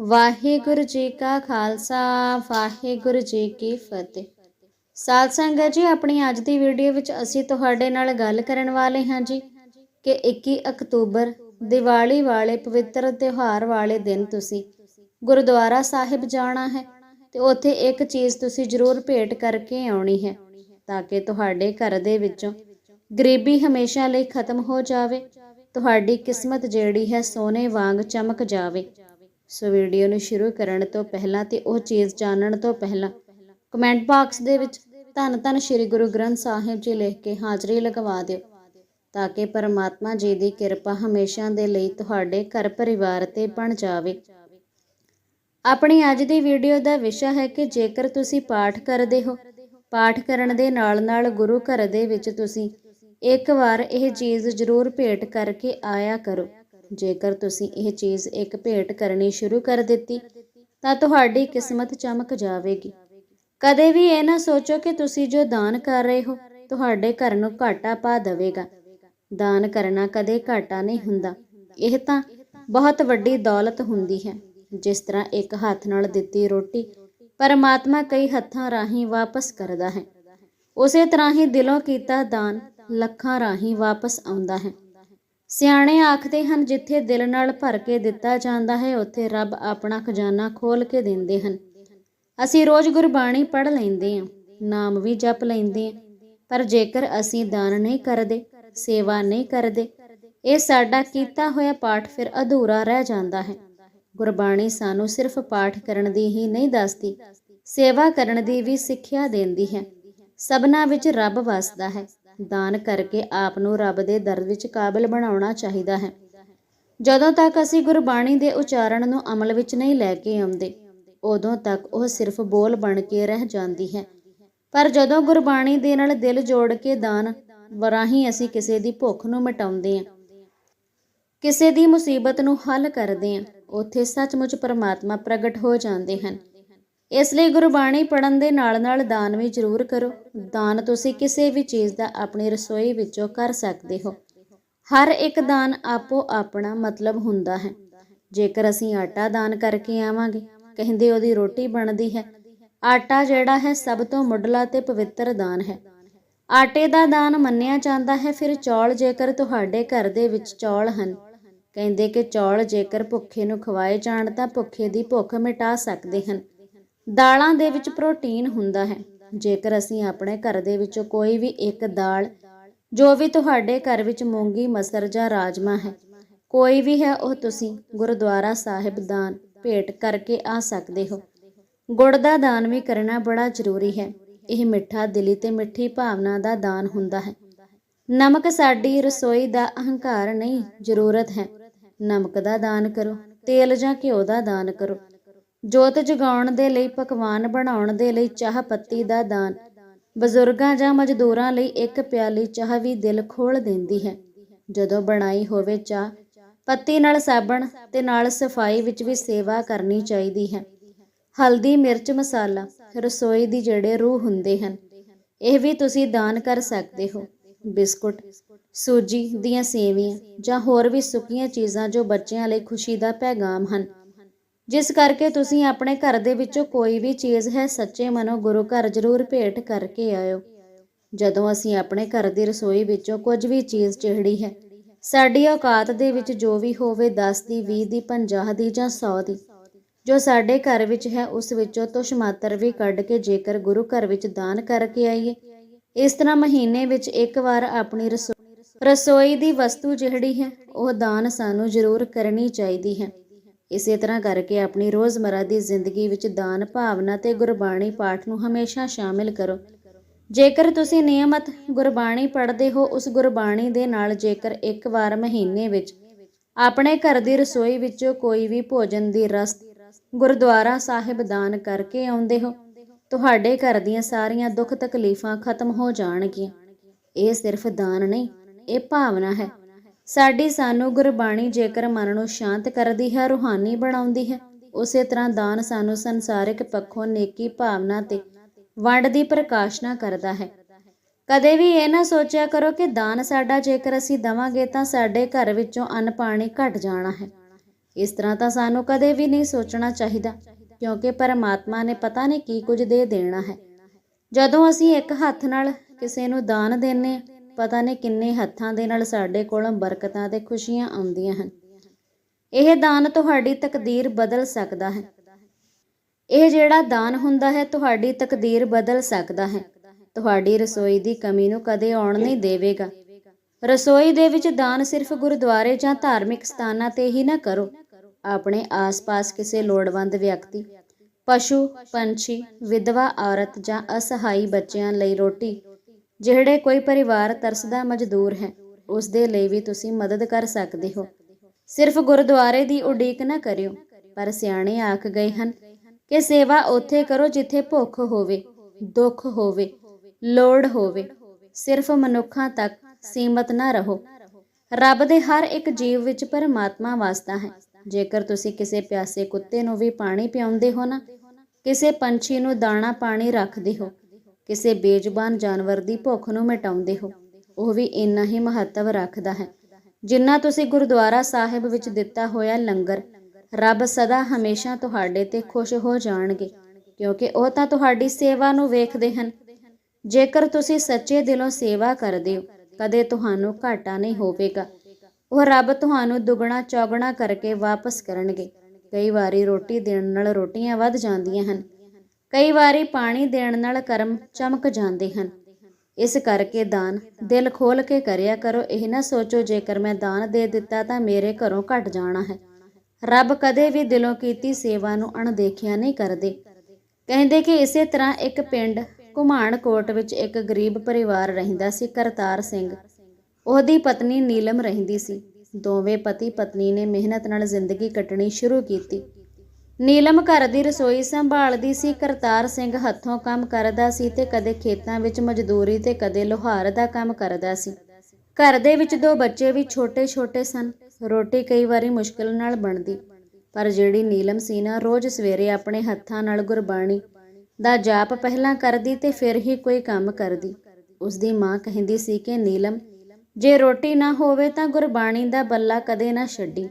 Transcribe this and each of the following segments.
ਵਾਹਿਗੁਰੂ ਜੀ ਕਾ ਖਾਲਸਾ, ਵਾਹਿਗੁਰੂ ਜੀ ਕੀ ਫਤਿਹ। ਸਾਧ ਸੰਗਤ ਜੀ, ਆਪਣੀ ਅੱਜ ਦੀ ਵੀਡੀਓ ਵਿੱਚ ਅਸੀਂ ਤੁਹਾਡੇ ਨਾਲ ਗੱਲ ਕਰਨ ਵਾਲੇ ਹਾਂ ਜੀ ਕਿ 21 ਅਕਤੂਬਰ ਦੀਵਾਲੀ ਵਾਲੇ ਪਵਿੱਤਰ ਤਿਉਹਾਰ ਵਾਲੇ ਦਿਨ ਤੁਸੀਂ ਗੁਰਦੁਆਰਾ ਸਾਹਿਬ ਜਾਣਾ ਹੈ ਤੇ ਉੱਥੇ ਇੱਕ ਚੀਜ਼ ਤੁਸੀਂ ਜ਼ਰੂਰ ਭੇਟ ਕਰਕੇ ਆਉਣੀ ਹੈ ਤਾਂ ਕਿ ਤੁਹਾਡੇ ਘਰ ਦੇ ਵਿੱਚੋਂ ਗਰੀਬੀ ਹਮੇਸ਼ਾ ਲਈ ਖਤਮ ਹੋ ਜਾਵੇ, ਤੁਹਾਡੀ ਕਿਸਮਤ ਜਿਹੜੀ ਹੈ ਸੋਨੇ ਵਾਂਗ ਚਮਕ ਜਾਵੇ। ਸੋ ਵੀਡੀਓ ਨੂੰ ਸ਼ੁਰੂ ਕਰਨ ਤੋਂ ਪਹਿਲਾਂ ਤੇ ਉਹ ਚੀਜ਼ ਜਾਣਨ ਤੋਂ ਪਹਿਲਾਂ ਕਮੈਂਟ ਬਾਕਸ ਦੇ ਵਿੱਚ ਧੰਨ ਧੰਨ ਸ੍ਰੀ ਗੁਰੂ ਗ੍ਰੰਥ ਸਾਹਿਬ ਜੀ ਲਿਖ ਕੇ ਹਾਜ਼ਰੀ ਲਗਵਾ ਦਿਓ ਤਾਂ ਕਿ ਪਰਮਾਤਮਾ ਜੀ ਦੀ ਕਿਰਪਾ ਹਮੇਸ਼ਾ ਦੇ ਲਈ ਤੁਹਾਡੇ ਘਰ ਪਰਿਵਾਰ ਤੇ ਬਣ ਜਾਵੇ। ਆਪਣੀ ਅੱਜ ਦੀ ਵੀਡੀਓ ਦਾ ਵਿਸ਼ਾ ਹੈ ਕਿ ਜੇਕਰ ਤੁਸੀਂ ਪਾਠ ਕਰਦੇ ਹੋ, ਪਾਠ ਕਰਨ ਦੇ ਨਾਲ-ਨਾਲ ਗੁਰੂ ਘਰ ਦੇ ਵਿੱਚ ਤੁਸੀਂ ਇੱਕ ਵਾਰ ਇਹ ਚੀਜ਼ ਜ਼ਰੂਰ ਭੇਟ ਕਰਕੇ ਆਇਆ ਕਰੋ। ਜੇਕਰ ਤੁਸੀਂ ਇਹ ਚੀਜ਼ ਇੱਕ ਭੇਟ ਕਰਨੀ ਸ਼ੁਰੂ ਕਰ ਦਿੱਤੀ, ਤਾਂ ਤੁਹਾਡੀ ਕਿਸਮਤ ਚਮਕ ਜਾਵੇਗੀ। ਕਦੇ ਵੀ ਇਹ ਨਾ ਸੋਚੋ ਕਿ ਤੁਸੀਂ ਜੋ ਦਾਨ ਕਰ ਰਹੇ ਹੋ, ਤੁਹਾਡੇ ਘਰ ਨੂੰ ਘਾਟਾ ਪਾ ਦੇਵੇਗਾ। ਦਾਨ ਕਰਨਾ ਕਦੇ ਘਾਟਾ ਨਹੀਂ ਹੁੰਦਾ। ਇਹ ਤਾਂ ਬਹੁਤ ਵੱਡੀ ਦੌਲਤ ਹੁੰਦੀ ਹੈ। ਜਿਸ ਤਰ੍ਹਾਂ ਇੱਕ ਹੱਥ ਨਾਲ ਦਿੱਤੀ ਰੋਟੀ, ਪਰਮਾਤਮਾ ਕਈ ਹੱਥਾਂ ਰਾਹੀਂ ਵਾਪਸ ਕਰਦਾ ਹੈ। ਉਸੇ ਤਰ੍ਹਾਂ ਹੀ ਦਿਲੋਂ ਕੀਤਾ ਦਾਨ, ਲੱਖਾਂ ਰਾਹੀਂ ਵਾਪਸ ਆਉਂਦਾ ਹੈ। ਸਿਆਣੇ ਆਖਦੇ ਹਨ, ਜਿੱਥੇ ਦਿਲ ਨਾਲ ਭਰ ਕੇ ਦਿੱਤਾ ਜਾਂਦਾ ਹੈ, ਉੱਥੇ ਰੱਬ ਆਪਣਾ ਖਜ਼ਾਨਾ ਖੋਲ ਕੇ ਦਿੰਦੇ ਹਨ। ਅਸੀਂ ਰੋਜ਼ ਗੁਰਬਾਣੀ ਪੜ੍ਹ ਲੈਂਦੇ ਹਾਂ, ਨਾਮ ਵੀ ਜਪ ਲੈਂਦੇ ਹਾਂ, ਪਰ ਜੇਕਰ ਅਸੀਂ ਦਾਨ ਨਹੀਂ ਕਰਦੇ, ਸੇਵਾ ਨਹੀਂ ਕਰਦੇ, ਇਹ ਸਾਡਾ ਕੀਤਾ ਹੋਇਆ ਪਾਠ ਫਿਰ ਅਧੂਰਾ ਰਹਿ ਜਾਂਦਾ ਹੈ। ਗੁਰਬਾਣੀ ਸਾਨੂੰ ਸਿਰਫ ਪਾਠ ਕਰਨ ਦੀ ਹੀ ਨਹੀਂ ਦੱਸਦੀ, ਸੇਵਾ ਕਰਨ ਦੀ ਵੀ ਸਿੱਖਿਆ ਦਿੰਦੀ ਹੈ। ਸਭਨਾ ਵਿੱਚ ਰੱਬ ਵਸਦਾ ਹੈ। ਦਾਨ ਕਰਕੇ ਆਪ ਨੂੰ ਰੱਬ ਦੇ ਦਰ ਵਿੱਚ ਕਾਬਿਲ ਬਣਾਉਣਾ ਚਾਹੀਦਾ ਹੈ। ਜਦੋਂ ਤੱਕ ਅਸੀਂ ਗੁਰਬਾਣੀ ਦੇ ਉਚਾਰਨ ਨੂੰ ਅਮਲ ਵਿੱਚ ਨਹੀਂ ਲੈ ਕੇ ਆਉਂਦੇ, ਉਦੋਂ ਤੱਕ ਉਹ ਸਿਰਫ ਬੋਲ ਬਣ ਕੇ ਰਹਿ ਜਾਂਦੀ ਹੈ। ਪਰ ਜਦੋਂ ਗੁਰਬਾਣੀ ਦੇ ਨਾਲ ਦਿਲ ਜੋੜ ਕੇ ਦਾਨ ਵਰਾਹੀਂ ਅਸੀਂ ਕਿਸੇ ਦੀ ਭੁੱਖ ਨੂੰ ਮਿਟਾਉਂਦੇ ਹਾਂ, ਕਿਸੇ ਦੀ ਮੁਸੀਬਤ ਨੂੰ ਹੱਲ ਕਰਦੇ ਹਾਂ, ਉੱਥੇ ਸੱਚਮੁੱਚ ਪਰਮਾਤਮਾ ਪ੍ਰਗਟ ਹੋ ਜਾਂਦੇ ਹਨ। ਇਸ ਲਈ ਗੁਰਬਾਣੀ ਪੜਨ ਦੇ ਨਾਲ-ਨਾਲ ਦਾਨ ਵੀ ਜ਼ਰੂਰ ਕਰੋ। ਦਾਨ ਤੁਸੀਂ ਕਿਸੇ ਵੀ ਚੀਜ਼ ਦਾ ਆਪਣੀ ਰਸੋਈ ਵਿੱਚੋਂ ਕਰ ਸਕਦੇ ਹੋ। ਹਰ ਇੱਕ ਦਾਨ ਆਪੋ ਆਪਣਾ ਮਤਲਬ ਹੁੰਦਾ ਹੈ। ਜੇਕਰ ਅਸੀਂ ਆਟਾ ਦਾਨ ਕਰਕੇ ਆਵਾਂਗੇ, ਕਹਿੰਦੇ ਉਹਦੀ ਰੋਟੀ ਬਣਦੀ ਹੈ। ਆਟਾ ਜਿਹੜਾ ਹੈ ਸਭ ਤੋਂ ਮੁੱਢਲਾ ਤੇ ਪਵਿੱਤਰ ਦਾਨ ਹੈ। ਆਟੇ ਦਾ ਦਾਨ ਮੰਨਿਆ ਜਾਂਦਾ ਹੈ, ਫਿਰ ਚੌਲ ਜੇਕਰ ਤੁਹਾਡੇ ਘਰ ਦੇ ਵਿੱਚ ਚੌਲ ਹਨ, ਕਹਿੰਦੇ ਕਿ ਚੌਲ ਜੇਕਰ ਭੁੱਖੇ ਨੂੰ ਖਵਾਏ ਜਾਣ ਤਾਂ ਭੁੱਖੇ ਦੀ ਭੁੱਖ ਮਿਟਾ ਸਕਦੇ ਹਨ। ਦਾਲਾਂ ਦੇ ਵਿੱਚ ਪ੍ਰੋਟੀਨ ਹੁੰਦਾ ਹੈ। ਜੇਕਰ ਅਸੀਂ ਆਪਣੇ ਘਰ ਦੇ ਵਿੱਚੋਂ ਕੋਈ ਵੀ ਇੱਕ ਦਾਲ, ਜੋ ਵੀ ਤੁਹਾਡੇ ਘਰ ਵਿੱਚ ਮੂੰਗੀ, ਮਸਰ ਜਾਂ ਰਾਜਮਾ ਹੈ, ਕੋਈ ਵੀ ਹੈ, ਉਹ ਤੁਸੀਂ ਗੁਰਦੁਆਰਾ ਸਾਹਿਬ ਦਾਨ ਭੇਟ ਕਰਕੇ ਆ ਸਕਦੇ ਹੋ। ਗੁੜ ਦਾ ਦਾਨ ਵੀ ਕਰਨਾ ਬੜਾ ਜ਼ਰੂਰੀ ਹੈ। ਇਹ ਮਿੱਠਾ ਦਿਲੀ ਤੇ ਮਿੱਠੀ ਭਾਵਨਾ ਦਾ ਦਾਨ ਹੁੰਦਾ ਹੈ। ਨਮਕ ਸਾਡੀ ਰਸੋਈ ਦਾ ਅਹੰਕਾਰ ਨਹੀਂ, ਜ਼ਰੂਰਤ ਹੈ। ਨਮਕ ਦਾ ਦਾਨ ਕਰੋ, ਤੇਲ ਜਾਂ ਘਿਓ ਦਾ ਦਾਨ ਕਰੋ। ਜੋਤ ਜਗਾਉਣ ਦੇ ਲਈ, ਪਕਵਾਨ ਬਣਾਉਣ ਦੇ ਲਈ ਚਾਹ ਪੱਤੀ ਦਾ ਦਾਨ। ਬਜ਼ੁਰਗਾਂ ਜਾਂ ਮਜ਼ਦੂਰਾਂ ਲਈ ਇੱਕ ਪਿਆਲੀ ਚਾਹ ਵੀ ਦਿਲ ਖੋਲ ਦਿੰਦੀ ਹੈ। ਜਦੋਂ ਬਣਾਈ ਹੋਵੇ ਚਾਹ, ਪੱਤੀ ਨਾਲ ਸਾਬਣ ਤੇ ਨਾਲ ਸਫ਼ਾਈ ਵਿੱਚ ਵੀ ਸੇਵਾ ਕਰਨੀ ਚਾਹੀਦੀ ਹੈ। ਹਲਦੀ, ਮਿਰਚ, ਮਸਾਲਾ, ਰਸੋਈ ਦੀ ਜਿਹੜੇ ਰੂਹ ਹੁੰਦੇ ਹਨ, ਇਹ ਵੀ ਤੁਸੀਂ ਦਾਨ ਕਰ ਸਕਦੇ ਹੋ। ਬਿਸਕੁਟ, ਸੂਜੀ ਦੀਆਂ ਸੇਵੀਆਂ ਜਾਂ ਹੋਰ ਵੀ ਸੁੱਕੀਆਂ ਚੀਜ਼ਾਂ ਜੋ ਬੱਚਿਆਂ ਲਈ ਖੁਸ਼ੀ ਦਾ ਪੈਗਾਮ ਹਨ ਜਿਸ ਕਰਕੇ ਤੁਸੀਂ ਆਪਣੇ ਘਰ ਦੇ ਵਿੱਚੋਂ ਕੋਈ ਵੀ ਚੀਜ਼ ਹੈ ਸੱਚੇ ਮਨੋਂ ਗੁਰੂ ਘਰ ਜ਼ਰੂਰ ਭੇਟ ਕਰਕੇ ਆਇਓ। ਜਦੋਂ ਅਸੀਂ ਆਪਣੇ ਘਰ ਦੀ ਰਸੋਈ ਵਿੱਚੋਂ ਕੁਝ ਵੀ ਚੀਜ਼ ਜਿਹੜੀ ਹੈ, ਸਾਡੀ ਔਕਾਤ ਦੇ ਵਿੱਚ ਜੋ ਵੀ ਹੋਵੇ 10 ਦੀ 20 ਦੀ 50 ਦੀ ਜਾਂ 100 ਦੀ, ਜੋ ਸਾਡੇ ਘਰ ਵਿੱਚ ਹੈ ਉਸ ਵਿੱਚੋਂ ਤੁਸ਼ ਮਾਤਰ ਵੀ ਕੱਢ ਕੇ ਜੇਕਰ ਗੁਰੂ ਘਰ ਵਿੱਚ ਦਾਨ ਕਰਕੇ ਆਈਏ। ਇਸ ਤਰ੍ਹਾਂ ਮਹੀਨੇ ਵਿੱਚ ਇੱਕ ਵਾਰ ਆਪਣੀ ਰਸੋ- ਰਸੋਈ ਦੀ ਵਸਤੂ ਜਿਹੜੀ ਹੈ, ਉਹ ਦਾਨ ਸਾਨੂੰ ਜ਼ਰੂਰ ਕਰਨੀ ਚਾਹੀਦੀ ਹੈ। ਇਸੇ ਤਰ੍ਹਾਂ ਕਰਕੇ ਆਪਣੀ ਰੋਜ਼ਮਰਾ ਦੀ ਜ਼ਿੰਦਗੀ ਵਿੱਚ ਦਾਨ, ਭਾਵਨਾ ਤੇ ਗੁਰਬਾਣੀ ਪਾਠ ਨੂੰ ਹਮੇਸ਼ਾ ਸ਼ਾਮਿਲ ਕਰੋ। ਜੇਕਰ ਤੁਸੀਂ ਨਿਯਮਤ ਗੁਰਬਾਣੀ ਪੜ੍ਹਦੇ ਹੋ, ਉਸ ਗੁਰਬਾਣੀ ਦੇ ਨਾਲ ਜੇਕਰ ਇੱਕ ਵਾਰ ਮਹੀਨੇ ਵਿੱਚ ਆਪਣੇ ਘਰ ਦੀ ਰਸੋਈ ਵਿੱਚੋਂ ਕੋਈ ਵੀ ਭੋਜਨ ਦੀ ਰਸ ਗੁਰਦੁਆਰਾ ਸਾਹਿਬ ਦਾਨ ਕਰਕੇ ਆਉਂਦੇ ਹੋ, ਤੁਹਾਡੇ ਘਰ ਦੀਆਂ ਸਾਰੀਆਂ ਦੁੱਖ ਤਕਲੀਫਾਂ ਖਤਮ ਹੋ ਜਾਣਗੀਆਂ। ਇਹ ਸਿਰਫ ਦਾਨ ਨਹੀਂ, ਇਹ ਭਾਵਨਾ ਹੈ। ਸਾਡੀ ਸਾਨੂੰ ਗੁਰਬਾਣੀ ਜੇਕਰ ਮਨ ਨੂੰ ਸ਼ਾਂਤ ਕਰਦੀ ਹੈ ਰੂਹਾਨੀ ਬਣਾਉਂਦੀ ਹੈ ਉਸੇ ਤਰ੍ਹਾਂ ਦਾਨ ਸਾਨੂੰ ਸੰਸਾਰਿਕ ਪੱਖੋਂ ਨੇਕੀ ਭਾਵਨਾ ਤੇ ਵੰਡ ਦੀ ਪ੍ਰਕਾਸ਼ਨਾ ਕਰਦਾ ਹੈ। ਕਦੇ ਵੀ ਇਹ ਨਾ ਸੋਚਿਆ ਕਰੋ ਕਿ ਦਾਨ ਸਾਡਾ ਜੇਕਰ ਅਸੀਂ ਦਵਾਂਗੇ ਤਾਂ ਸਾਡੇ ਘਰ ਵਿੱਚੋਂ ਅੰਨ ਪਾਣੀ ਘਟ ਜਾਣਾ ਹੈ। ਇਸ ਤਰ੍ਹਾਂ ਤਾਂ ਸਾਨੂੰ ਕਦੇ ਵੀ ਨਹੀਂ ਸੋਚਣਾ ਚਾਹੀਦਾ ਕਿਉਂਕਿ ਪਰਮਾਤਮਾ ਨੇ ਪਤਾ ਨਹੀਂ ਕੀ ਕੁਝ ਦੇ ਦੇਣਾ ਹੈ। ਜਦੋਂ ਅਸੀਂ ਇੱਕ ਹੱਥ ਨਾਲ ਕਿਸੇ ਨੂੰ ਦਾਨ ਦਿੰਨੇ ਹਾਂ, ਪਤਾ ਨਹੀਂ ਕਿੰਨੇ ਹੱਥਾਂ ਦੇ ਨਾਲ ਸਾਡੇ ਕੋਲ ਬਰਕਤਾਂ ਤੇ ਖੁਸ਼ੀਆਂ ਆਉਂਦੀਆਂ ਹਨ। ਇਹ ਦਾਨ ਤੁਹਾਡੀ ਤਕਦੀਰ ਬਦਲ ਸਕਦਾ ਹੈ। ਇਹ ਜਿਹੜਾ ਦਾਨ ਹੁੰਦਾ ਹੈ, ਤੁਹਾਡੀ ਤਕਦੀਰ ਬਦਲ ਸਕਦਾ ਹੈ। ਤੁਹਾਡੀ ਰਸੋਈ ਦੀ ਕਮੀ ਨੂੰ ਕਦੇ ਆਉਣ ਨਹੀਂ ਦੇਵੇਗਾ। ਰਸੋਈ ਦੇ ਵਿੱਚ ਦਾਨ ਸਿਰਫ ਗੁਰਦੁਆਰੇ ਜਾਂ ਧਾਰਮਿਕ ਸਥਾਨਾਂ ਤੇ ਹੀ ਨਾ ਕਰੋ। ਆਪਣੇ ਆਸ-ਪਾਸ ਕਿਸੇ ਲੋੜਵੰਦ ਵਿਅਕਤੀ, ਪਸ਼ੂ, ਪੰਛੀ, ਵਿਧਵਾ, ਔਰਤ ਜਾਂ ਅਸਹਾਈ ਬੱਚਿਆਂ ਲਈ ਰੋਟੀ ਜਿਹੜੇ ਕੋਈ ਪਰਿਵਾਰ ਤਰਸਦਾ ਮਜ਼ਦੂਰ ਹੈ ਉਸ ਦੇ ਲਈ ਵੀ ਤੁਸੀਂ ਮਦਦ ਕਰ ਸਕਦੇ ਹੋ। ਸਿਰਫ ਗੁਰਦੁਆਰੇ ਦੀ ਉਡੀਕ ਨਾ ਕਰਿਓ, ਪਰ ਸਿਆਣੇ ਆਖ ਗਏ ਹਨ ਕਿ ਸੇਵਾ ਉੱਥੇ ਕਰੋ ਜਿੱਥੇ ਭੁੱਖ ਹੋਵੇ, ਦੁੱਖ ਹੋਵੇ, ਲੋੜ ਹੋਵੇ। ਸਿਰਫ ਮਨੁੱਖਾਂ ਤੱਕ ਸੀਮਤ ਨਾ ਰਹੋ। ਰੱਬ ਦੇ ਹਰ ਇੱਕ ਜੀਵ ਵਿੱਚ ਪਰਮਾਤਮਾ ਵਸਦਾ ਹੈ। ਜੇਕਰ ਤੁਸੀਂ ਕਿਸੇ ਪਿਆਸੇ ਕੁੱਤੇ ਨੂੰ ਵੀ ਪਾਣੀ ਪਿਆਉਂਦੇ ਹੋ ਨਾ, ਕਿਸੇ ਪੰਛੀ ਨੂੰ ਦਾਣਾ ਪਾਣੀ ਰੱਖਦੇ ਹੋ ਕਿਸੇ ਬੇਜ਼ੁਬਾਨ ਜਾਨਵਰ ਦੀ ਭੁੱਖ ਨੂੰ ਮਿਟਾਉਂਦੇ ਹੋ। ਉਹ ਵੀ ਇੰਨਾ ਹੀ ਮਹੱਤਵ ਰੱਖਦਾ ਹੈ। ਜਿੰਨਾ ਤੁਸੀਂ ਗੁਰਦੁਆਰਾ ਸਾਹਿਬ ਵਿੱਚ ਦਿੱਤਾ ਹੋਇਆ ਲੰਗਰ, ਰੱਬ ਸਦਾ ਹਮੇਸ਼ਾ ਤੁਹਾਡੇ ਤੇ ਖੁਸ਼ ਹੋ ਜਾਣਗੇ, ਕਿਉਂਕਿ ਉਹ ਤਾਂ ਤੁਹਾਡੀ ਸੇਵਾ ਨੂੰ ਵੇਖਦੇ ਹਨ। ਜੇਕਰ ਤੁਸੀਂ ਸੱਚੇ ਦਿਲੋਂ ਸੇਵਾ ਕਰਦੇ ਹੋ, ਕਦੇ ਤੁਹਾਨੂੰ ਘਾਟਾ ਨਹੀਂ ਹੋਵੇਗਾ। ਉਹ ਰੱਬ ਤੁਹਾਨੂੰ ਦੁੱਗਣਾ ਚੌਗਣਾ ਕਰਕੇ ਵਾਪਸ ਕਰਨਗੇ। ਕਈ ਵਾਰੀ ਰੋਟੀ ਦੇਣ ਨਾਲ ਰੋਟੀਆਂ ਵੱਧ ਜਾਂਦੀਆਂ ਹਨ। ਕਈ ਵਾਰੀ ਪਾਣੀ ਦੇਣ ਨਾਲ ਕਰਮ ਚਮਕ ਜਾਂਦੇ ਹਨ। ਇਸ ਕਰਕੇ ਦਾਨ ਦਿਲ ਖੋਲ ਕੇ ਕਰਿਆ ਕਰੋ। ਇਹ ਨਾ ਸੋਚੋ, ਜੇਕਰ ਮੈਂ ਦਾਨ ਦੇ ਦਿੱਤਾ ਤਾਂ ਮੇਰੇ ਘਰੋਂ ਘਟ ਜਾਣਾ ਹੈ। ਰੱਬ ਕਦੇ ਵੀ ਦਿਲੋਂ ਕੀਤੀ ਸੇਵਾ ਨੂੰ ਅਣਦੇਖਿਆ ਨਹੀਂ ਕਰਦੇ। ਕਹਿੰਦੇ ਕਿ ਇਸੇ ਤਰ੍ਹਾਂ ਇੱਕ ਪਿੰਡ, ਘੁਮਾਣਕੋਟ ਵਿੱਚ ਇੱਕ ਗਰੀਬ ਪਰਿਵਾਰ ਰਹਿੰਦਾ ਸੀ, ਕਰਤਾਰ ਸਿੰਘ। ਉਹਦੀ ਪਤਨੀ ਨੀਲਮ ਰਹਿੰਦੀ ਸੀ। ਦੋਵੇਂ ਪਤੀ ਪਤਨੀ ਨੇ ਮਿਹਨਤ ਨਾਲ ਜ਼ਿੰਦਗੀ ਕੱਟਣੀ ਸ਼ੁਰੂ ਕੀਤੀ। ਨੀਲਮ ਘਰ ਦੀ ਰਸੋਈ ਸੰਭਾਲਦੀ ਸੀ। ਕਰਤਾਰ ਸਿੰਘ ਹੱਥੋਂ ਕੰਮ ਕਰਦਾ ਸੀ ਤੇ ਕਦੇ ਖੇਤਾਂ ਵਿੱਚ ਮਜ਼ਦੂਰੀ ਤੇ ਕਦੇ ਲੋਹਾਰ ਦਾ ਕੰਮ ਕਰਦਾ ਸੀ। ਘਰ ਦੇ ਵਿੱਚ ਦੋ ਬੱਚੇ ਵੀ ਛੋਟੇ-ਛੋਟੇ ਸਨ। ਰੋਟੀ ਕਈ ਵਾਰੀ ਮੁਸ਼ਕਲ ਨਾਲ ਬਣਦੀ, ਪਰ ਜਿਹੜੀ ਨੀਲਮ ਸੀ ਨਾ, ਰੋਜ਼ ਸਵੇਰੇ ਆਪਣੇ ਹੱਥਾਂ ਨਾਲ ਗੁਰਬਾਣੀ ਦਾ ਜਾਪ ਪਹਿਲਾਂ ਕਰਦੀ ਤੇ ਫਿਰ ਹੀ ਕੋਈ ਕੰਮ ਕਰਦੀ। ਉਸ ਦੀ ਮਾਂ ਕਹਿੰਦੀ ਸੀ ਕਿ ਨੀਲਮ, ਜੇ ਰੋਟੀ ਨਾ ਹੋਵੇ ਤਾਂ ਗੁਰਬਾਣੀ ਦਾ ਬੱਲਾ ਕਦੇ ਨਾ ਛੱਡੀ।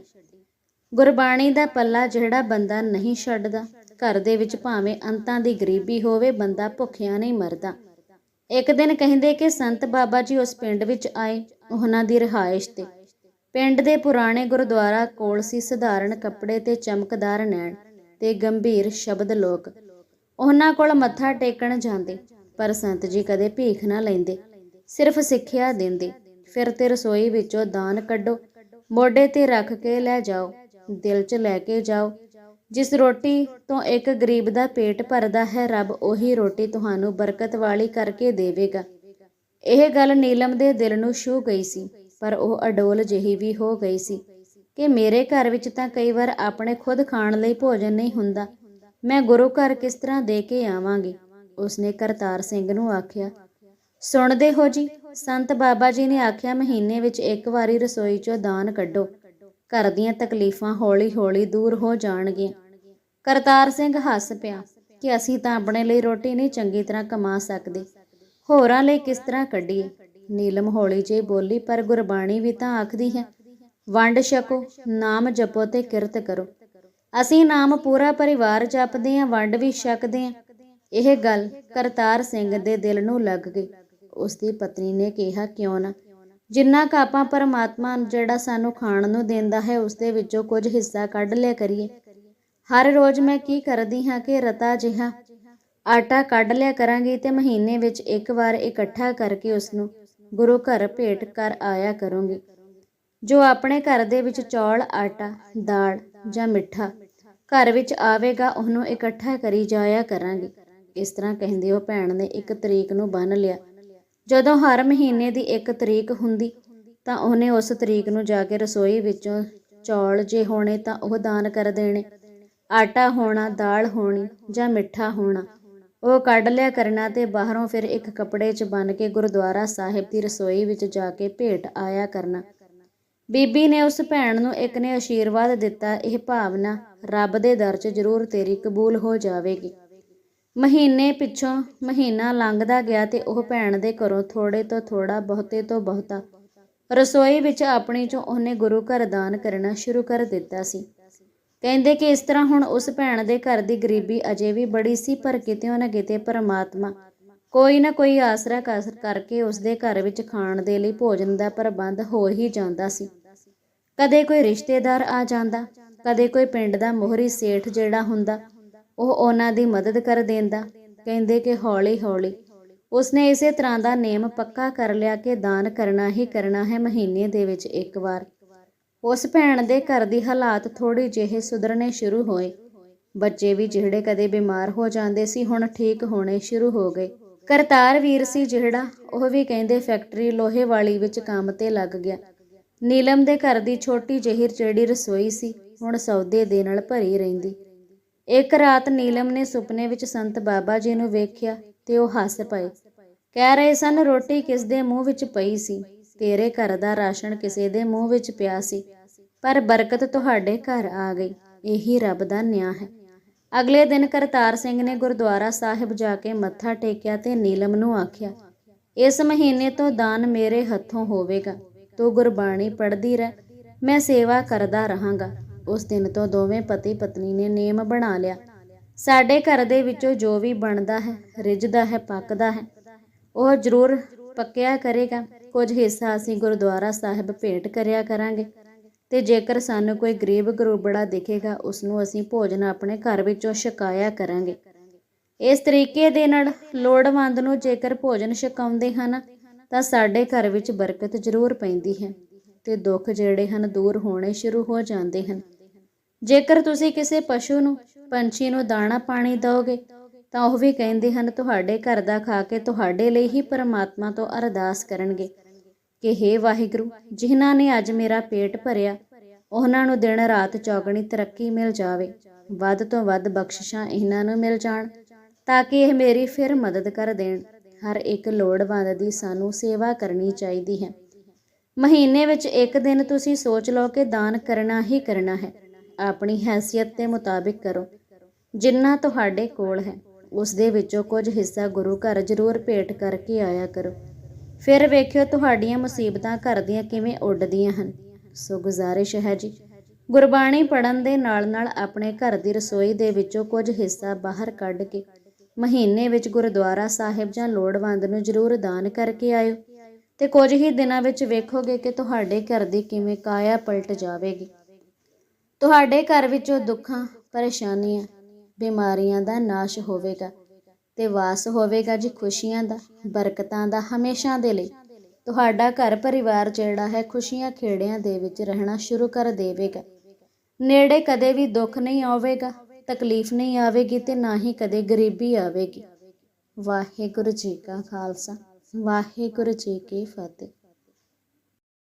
ਗੁਰਬਾਣੀ ਦਾ ਪੱਲਾ ਜਿਹੜਾ ਬੰਦਾ ਨਹੀਂ ਛੱਡਦਾ, ਘਰ ਦੇ ਵਿੱਚ ਭਾਵੇਂ ਅੰਤਾਂ ਦੀ ਗਰੀਬੀ ਹੋਵੇ, ਬੰਦਾ ਭੁੱਖਿਆ ਨਹੀਂ ਮਰਦਾ। ਇੱਕ ਦਿਨ ਕਹਿੰਦੇ ਕਿ ਸੰਤ ਬਾਬਾ ਜੀ ਉਸ ਪਿੰਡ ਵਿੱਚ ਆਏ, ਉਹਨਾਂ ਦੀ ਰਿਹਾਇਸ਼ ਤੇ। ਪਿੰਡ ਦੇ ਪੁਰਾਣੇ ਗੁਰਦੁਆਰਾ ਕੋਲ ਸੀ ਸਧਾਰਨ ਕੱਪੜੇ ਤੇ ਚਮਕਦਾਰ ਨੈਣ ਤੇ ਗੰਭੀਰ ਸ਼ਬਦ ਲੋਕ। ਉਹਨਾਂ ਕੋਲ ਮੱਥਾ ਟੇਕਣ ਜਾਂਦੇ, ਪਰ ਸੰਤ ਜੀ ਕਦੇ ਭੀਖ ਨਾ ਲੈਂਦੇ, ਸਿਰਫ ਸਿੱਖਿਆ ਦਿੰਦੇ। ਫਿਰ ਤੇ ਰਸੋਈ ਵਿੱਚੋਂ ਦਾਨ ਕੱਢੋ, ਮੋਢੇ ਤੇ ਰੱਖ ਕੇ ਲੈ ਜਾਓ। ਦਿਲ 'ਚ ਲੈ ਕੇ ਜਾਓ। ਜਿਸ ਰੋਟੀ ਤੋਂ ਇੱਕ ਗਰੀਬ ਦਾ ਪੇਟ ਭਰਦਾ ਹੈ, ਰੱਬ ਉਹੀ ਰੋਟੀ ਤੁਹਾਨੂੰ ਬਰਕਤ ਵਾਲੀ ਕਰਕੇ ਦੇਵੇਗਾ। ਇਹ ਗੱਲ ਨੀਲਮ ਦੇ ਦਿਲ ਨੂੰ ਛੂ ਗਈ ਸੀ, ਪਰ ਉਹ ਅਡੋਲ ਜਿਹੀ ਵੀ ਹੋ ਗਈ ਸੀ ਕਿ ਮੇਰੇ ਘਰ ਵਿੱਚ ਤਾਂ ਕਈ ਵਾਰ ਆਪਣੇ ਖੁਦ ਖਾਣ ਲਈ ਭੋਜਨ ਨਹੀਂ ਹੁੰਦਾ। ਮੈਂ ਗੁਰੂ ਘਰ ਕਿਸ ਤਰ੍ਹਾਂ ਦੇ ਕੇ ਆਵਾਂਗੀ? ਉਸਨੇ ਕਰਤਾਰ ਸਿੰਘ ਨੂੰ ਆਖਿਆ, ਸੁਣਦੇ ਹੋ ਜੀ, ਸੰਤ ਬਾਬਾ ਜੀ ਨੇ ਆਖਿਆ, ਮਹੀਨੇ ਵਿੱਚ ਇੱਕ ਵਾਰੀ ਰਸੋਈ 'ਚੋਂ ਦਾਨ ਕੱਢੋ। ਘਰ ਦੀਆਂ ਤਕਲੀਫਾਂ ਹੌਲੀ-ਹੌਲੀ ਦੂਰ ਹੋ ਜਾਣਗੀਆਂ। ਕਰਤਾਰ ਸਿੰਘ ਹੱਸ ਪਿਆ ਕਿ ਅਸੀਂ ਤਾਂ ਆਪਣੇ ਲਈ ਰੋਟੀ ਨਹੀਂ ਚੰਗੀ ਤਰ੍ਹਾਂ ਕਮਾ ਸਕਦੇ। ਹੋਰਾਂ ਲਈ ਕਿਸ ਤਰ੍ਹਾਂ ਕੱਢੀਏ? ਨੀਲਮ ਹੌਲੀ ਜਿਹੀ ਬੋਲੀ, ਪਰ ਗੁਰਬਾਣੀ ਵੀ ਤਾਂ ਆਖਦੀ ਹੈ, ਵੰਡ ਛਕੋ, ਨਾਮ ਜਪੋ ਤੇ ਕਿਰਤ ਕਰੋ। ਅਸੀਂ ਨਾਮ ਪੂਰਾ ਪਰਿਵਾਰ ਜਪਦੇ ਆਂ ਵੰਡ ਵੀ ਛਕਦੇ ਆਂ ਇਹ ਗੱਲ ਕਰਤਾਰ ਸਿੰਘ ਦੇ ਦਿਲ ਨੂੰ ਲੱਗ ਗਈ। ਉਸ ਦੀ ਪਤਨੀ ਨੇ ਕਿਹਾ, ਕਿਉਂ ਨਾ? ਜਿੰਨਾ ਕੁ ਆਪਾਂ ਪਰਮਾਤਮਾ ਜਿਹੜਾ ਸਾਨੂੰ ਖਾਣ ਨੂੰ ਦਿੰਦਾ ਹੈ ਉਸ ਦੇ ਵਿੱਚੋਂ ਕੁਝ ਹਿੱਸਾ ਕੱਢ ਲਿਆ ਕਰੀਏ। ਹਰ ਰੋਜ਼ ਮੈਂ ਕੀ ਕਰਦੀ ਹਾਂ ਕਿ ਰਤਾ ਜਿਹਾ ਆਟਾ ਕੱਢ ਲਿਆ ਕਰਾਂਗੀ ਤੇ ਮਹੀਨੇ ਵਿੱਚ ਇੱਕ ਵਾਰ ਇਕੱਠਾ ਕਰਕੇ ਉਸ ਨੂੰ ਗੁਰੂ ਘਰ ਭੇਟ ਕਰ ਆਇਆ ਕਰੂੰਗੀ। ਜੋ ਆਪਣੇ ਘਰ ਦੇ ਵਿੱਚ ਚੌਲ, ਆਟਾ, ਦਾਲ ਜਾਂ ਮਿੱਠਾ ਘਰ ਵਿੱਚ ਆਵੇਗਾ, ਉਹਨੂੰ ਇਕੱਠਾ ਕਰੀ ਜਾਇਆ ਕਰਾਂਗੇ। ਇਸ ਤਰ੍ਹਾਂ ਕਹਿੰਦੇ ਉਹ ਭੈਣ ਨੇ ਇੱਕ ਤਰੀਕ ਨੂੰ ਬੰਨ ਲਿਆ। ਜਦੋਂ ਹਰ ਮਹੀਨੇ ਦੀ ਇੱਕ ਤਰੀਕ ਹੁੰਦੀ, ਤਾਂ ਉਹਨੇ ਉਸ ਤਰੀਕ ਨੂੰ ਜਾ ਕੇ ਰਸੋਈ ਵਿੱਚੋਂ ਚੌਲ ਜੇ ਹੋਣੇ ਤਾਂ ਉਹ ਦਾਨ ਕਰ ਦੇਣੇ। ਆਟਾ ਹੋਣਾ, ਦਾਲ ਹੋਣੀ ਜਾਂ ਮਿੱਠਾ ਹੋਣਾ, ਉਹ ਕੱਢ ਲਿਆ ਕਰਨਾ ਤੇ ਬਾਹਰੋਂ ਫਿਰ ਇੱਕ ਕੱਪੜੇ 'ਚ ਬੰਨ ਕੇ ਗੁਰਦੁਆਰਾ ਸਾਹਿਬ ਦੀ ਰਸੋਈ ਵਿੱਚ ਜਾ ਕੇ ਭੇਟ ਆਇਆ ਕਰਨਾ। ਬੀਬੀ ਨੇ ਉਸ ਭੈਣ ਨੂੰ ਇੱਕ ਨੇ ਆਸ਼ੀਰਵਾਦ ਦਿੱਤਾ, ਇਹ ਭਾਵਨਾ ਰੱਬ ਦੇ ਦਰ 'ਚ ਜ਼ਰੂਰ ਤੇਰੀ ਕਬੂਲ ਹੋ ਜਾਵੇਗੀ। ਮਹੀਨੇ ਪਿੱਛੋਂ ਮਹੀਨਾ ਲੰਘਦਾ ਗਿਆ ਤੇ ਉਹ ਭੈਣ ਦੇ ਘਰੋਂ ਥੋੜੇ ਤੋਂ ਥੋੜਾ ਬਹੁਤੇ ਤੋਂ ਬਹੁਤਾ ਰਸੋਈ ਵਿੱਚ ਆਪਣੀ ਚੋਂ ਉਹਨੇ ਗੁਰੂ ਘਰ ਦਾਨ ਕਰਨਾ ਸ਼ੁਰੂ ਕਰ ਦਿੱਤਾ ਸੀ। ਕਹਿੰਦੇ ਕਿ ਇਸ ਤਰ੍ਹਾਂ ਹੁਣ ਉਸ ਭੈਣ ਦੇ ਘਰ ਦੀ ਗਰੀਬੀ ਅਜੇ ਵੀ ਬੜੀ ਸੀ, ਪਰ ਕਿਤਿਓਂ ਨਾ ਕਿਤੇ ਪਰਮਾਤਮਾ ਕੋਈ ਨਾ ਕੋਈ ਆਸਰਾ ਕਰ- ਕਰਕੇ ਉਸ ਦੇ ਘਰ ਵਿੱਚ ਖਾਣ ਦੇ ਲਈ ਭੋਜਨ ਦਾ ਪ੍ਰਬੰਧ ਹੋ ਹੀ ਜਾਂਦਾ ਸੀ। ਕਦੇ ਕੋਈ ਰਿਸ਼ਤੇਦਾਰ ਆ ਜਾਂਦਾ, ਕਦੇ ਕੋਈ ਪਿੰਡ ਦਾ ਮੋਹਰੀ ਸੇਠ ਜਿਹੜਾ ਹੁੰਦਾ ਉਹ ਉਹਨਾਂ ਦੀ ਮਦਦ ਕਰ ਦਿੰਦਾ। ਕਹਿੰਦੇ ਕਿ ਹੌਲੀ ਹੌਲੀ। ਉਸਨੇ ਇਸੇ ਤਰ੍ਹਾਂ ਦਾ ਨੇਮ ਪੱਕਾ ਕਰ ਲਿਆ ਕਿ ਦਾਨ ਕਰਨਾ ਹੀ ਕਰਨਾ ਹੈ ਮਹੀਨੇ ਦੇ ਵਿੱਚ ਇੱਕ ਵਾਰ। ਉਸ ਭੈਣ ਦੇ ਘਰ ਦੀ ਹਾਲਾਤ ਥੋੜੀ ਜਿਹੇ ਸੁਧਰਨੇ ਸ਼ੁਰੂ ਹੋਏ। ਬੱਚੇ ਵੀ ਜਿਹੜੇ ਕਦੇ ਬਿਮਾਰ ਹੋ ਜਾਂਦੇ ਸੀ, ਹੁਣ ਠੀਕ ਹੋਣੇ ਸ਼ੁਰੂ ਹੋ ਗਏ। ਕਰਤਾਰ ਵੀਰ ਸੀ ਜਿਹੜਾ, ਉਹ ਵੀ ਕਹਿੰਦੇ ਫੈਕਟਰੀ ਲੋਹੇ ਵਾਲੀ ਵਿੱਚ ਕੰਮ ਤੇ ਲੱਗ ਗਿਆ। ਨੀਲਮ ਦੇ ਘਰ ਦੀ ਛੋਟੀ ਜਿਹੀ ਜਿਹੜੀ ਰਸੋਈ ਸੀ, ਹੁਣ ਸੌਦੇ ਦੇ ਨਾਲ ਭਰੀ ਰਹਿੰਦੀ। ਇੱਕ ਰਾਤ ਨੀਲਮ ਨੇ ਸੁਪਨੇ ਵਿੱਚ ਸੰਤ ਬਾਬਾ ਜੀ ਨੂੰ ਵੇਖਿਆ ਤੇ ਉਹ ਹੱਸ ਪਏ। ਕਹਿ ਰਹੇ ਸਨ, ਰੋਟੀ ਕਿਸ ਦੇ ਮੂੰਹ ਵਿੱਚ ਪਈ ਸੀ? ਤੇਰੇ ਘਰ ਦਾ ਰਾਸ਼ਨ ਕਿਸੇ ਦੇ ਮੂੰਹ ਵਿੱਚ ਪਿਆ ਸੀ। ਪਰ ਬਰਕਤ ਤੁਹਾਡੇ ਘਰ ਆ ਗਈ। ਇਹੀ ਰੱਬ ਦਾ ਨਿਆਂ ਹੈ। ਅਗਲੇ ਦਿਨ ਕਰਤਾਰ ਸਿੰਘ ਨੇ ਗੁਰਦੁਆਰਾ ਸਾਹਿਬ ਜਾ ਕੇ ਮੱਥਾ ਟੇਕਿਆ ਤੇ ਨੀਲਮ ਨੂੰ ਆਖਿਆ, ਇਸ ਮਹੀਨੇ ਤੋਂ ਦਾਨ ਮੇਰੇ ਹੱਥੋਂ ਹੋਵੇਗਾ। ਤੂੰ ਗੁਰਬਾਣੀ ਪੜ੍ਹਦੀ ਰਹਿ। ਮੈਂ ਸੇਵਾ ਕਰਦਾ ਰਹਾਂਗਾ। ਉਸ ਦਿਨ ਤੋਂ ਦੋਵੇਂ ਪਤੀ ਪਤਨੀ ਨੇ ਨਿਯਮ ਬਣਾ ਲਿਆ। ਸਾਡੇ ਘਰ ਦੇ ਵਿੱਚੋਂ ਜੋ ਵੀ ਬਣਦਾ ਹੈ, ਰਿੱਝਦਾ ਹੈ, ਪੱਕਦਾ ਹੈ, ਉਹ ਜ਼ਰੂਰ ਪੱਕਿਆ ਕਰੇਗਾ। ਕੁਝ ਹਿੱਸਾ ਅਸੀਂ ਗੁਰਦੁਆਰਾ ਸਾਹਿਬ ਭੇਟ ਕਰਿਆ ਕਰਾਂਗੇ ਤੇ ਜੇਕਰ ਸਾਨੂੰ ਕੋਈ ਗਰੀਬ ਗਰੂਬੜਾ ਦਿਖੇਗਾ ਉਸ ਨੂੰ ਅਸੀਂ ਭੋਜਨ ਆਪਣੇ ਘਰ ਵਿੱਚੋਂ ਛਕਾਇਆ ਕਰਾਂਗੇ। ਇਸ ਤਰੀਕੇ ਦੇ ਨਾਲ ਲੋੜਵੰਦ ਨੂੰ ਜੇਕਰ ਭੋਜਨ ਛਕਾਉਂਦੇ ਹਨ, ਤਾਂ ਸਾਡੇ ਘਰ ਵਿੱਚ ਬਰਕਤ ਜ਼ਰੂਰ ਪੈਂਦੀ ਹੈ ਤੇ ਦੁੱਖ ਜਿਹੜੇ ਹਨ ਦੂਰ ਹੋਣੇ ਸ਼ੁਰੂ ਹੋ ਜਾਂਦੇ ਹਨ। ਜੇਕਰ ਤੁਸੀਂ ਕਿਸੇ ਪਸ਼ੂ ਨੂੰ, ਪੰਛੀ ਨੂੰ ਦਾਣਾ ਪਾਣੀ ਦਿਓਗੇ, ਤਾਂ ਉਹ ਵੀ ਕਹਿੰਦੇ ਹਨ, ਤੁਹਾਡੇ ਘਰ ਦਾ ਖਾ ਕੇ ਤੁਹਾਡੇ ਲਈ ਹੀ ਪਰਮਾਤਮਾ ਤੋਂ ਅਰਦਾਸ ਕਰਨਗੇ। ਕਿ हे ਵਾਹਿਗੁਰੂ, ਜਿਨ੍ਹਾਂ ਨੇ ਅੱਜ ਮੇਰਾ ਪੇਟ ਭਰਿਆ, ਉਹਨਾਂ ਨੂੰ ਦਿਨ ਰਾਤ ਚੌਗਣੀ ਤਰੱਕੀ ਮਿਲ ਜਾਵੇ। ਵੱਧ ਤੋਂ ਵੱਧ ਬਖਸ਼ਿਸ਼ਾਂ ਇਹਨਾਂ ਨੂੰ ਮਿਲ ਜਾਣ, ਤਾਂ ਕਿ ਇਹ ਮੇਰੀ ਫਿਰ ਮਦਦ ਕਰ ਦੇਣ। ਹਰ ਇੱਕ ਲੋੜਵੰਦ ਦੀ ਸਾਨੂੰ ਸੇਵਾ ਕਰਨੀ ਚਾਹੀਦੀ ਹੈ। ਮਹੀਨੇ ਵਿੱਚ ਇੱਕ ਦਿਨ ਤੁਸੀਂ ਸੋਚ ਲਓ ਕਿ ਦਾਨ ਕਰਨਾ ਹੀ ਕਰਨਾ ਹੈ। ਆਪਣੀ ਹੈਸੀਅਤ ਦੇ ਮੁਤਾਬਿਕ ਕਰੋ। ਜਿੰਨਾ ਤੁਹਾਡੇ ਕੋਲ ਹੈ ਉਸ ਦੇ ਵਿੱਚੋਂ ਕੁਝ ਹਿੱਸਾ ਗੁਰੂ ਘਰ ਜ਼ਰੂਰ ਭੇਟ ਕਰਕੇ ਆਇਆ ਕਰੋ। ਫਿਰ ਵੇਖਿਓ ਤੁਹਾਡੀਆਂ ਮੁਸੀਬਤਾਂ ਘਰ ਦੀਆਂ ਕਿਵੇਂ ਉੱਡਦੀਆਂ ਹਨ। ਸੋ ਗੁਜ਼ਾਰਿਸ਼ ਹੈ ਜੀ, ਗੁਰਬਾਣੀ ਪੜਨ ਦੇ ਨਾਲ ਨਾਲ ਆਪਣੇ ਘਰ ਦੀ ਰਸੋਈ ਦੇ ਵਿੱਚੋਂ ਕੁਝ ਹਿੱਸਾ ਬਾਹਰ ਕੱਢ ਕੇ, ਮਹੀਨੇ ਵਿੱਚ ਗੁਰਦੁਆਰਾ ਸਾਹਿਬ ਜਾਂ ਲੋੜਵੰਦ ਨੂੰ ਜ਼ਰੂਰ ਦਾਨ ਕਰਕੇ ਆਇਓ। ਤੇ ਕੁਝ ਹੀ ਦਿਨਾਂ ਵਿੱਚ ਵੇਖੋਗੇ ਕਿ ਤੁਹਾਡੇ ਘਰ ਦੀ ਕਿਵੇਂ ਕਾਇਆ ਪਲਟ ਜਾਵੇਗੀ। ਤੁਹਾਡੇ ਘਰ ਵਿੱਚੋਂ ਦੁੱਖਾਂ, ਪਰੇਸ਼ਾਨੀਆਂ, ਬਿਮਾਰੀਆਂ ਦਾ ਨਾਸ਼ ਹੋਵੇਗਾ ਤੇ ਵਾਸ ਹੋਵੇਗਾ ਜੀ ਖੁਸ਼ੀਆਂ ਦਾ, ਬਰਕਤਾਂ ਦਾ ਹਮੇਸ਼ਾ ਦੇ ਲਈ। ਤੁਹਾਡਾ ਘਰ ਪਰਿਵਾਰ ਜਿਹੜਾ ਹੈ ਖੁਸ਼ੀਆਂ ਖੇੜਿਆਂ ਦੇ ਵਿੱਚ ਰਹਿਣਾ ਸ਼ੁਰੂ ਕਰ ਦੇਵੇਗਾ। ਨੇੜੇ ਕਦੇ ਵੀ ਦੁੱਖ ਨਹੀਂ ਆਵੇਗਾ, ਤਕਲੀਫ ਨਹੀਂ ਆਵੇਗੀ ਤੇ ਨਾ ਹੀ ਕਦੇ ਗਰੀਬੀ ਆਵੇਗੀ। ਵਾਹਿਗੁਰੂ ਜੀ ਕਾ ਖਾਲਸਾ, ਵਾਹਿਗੁਰੂ ਜੀ ਕੀ ਫਤਿਹ।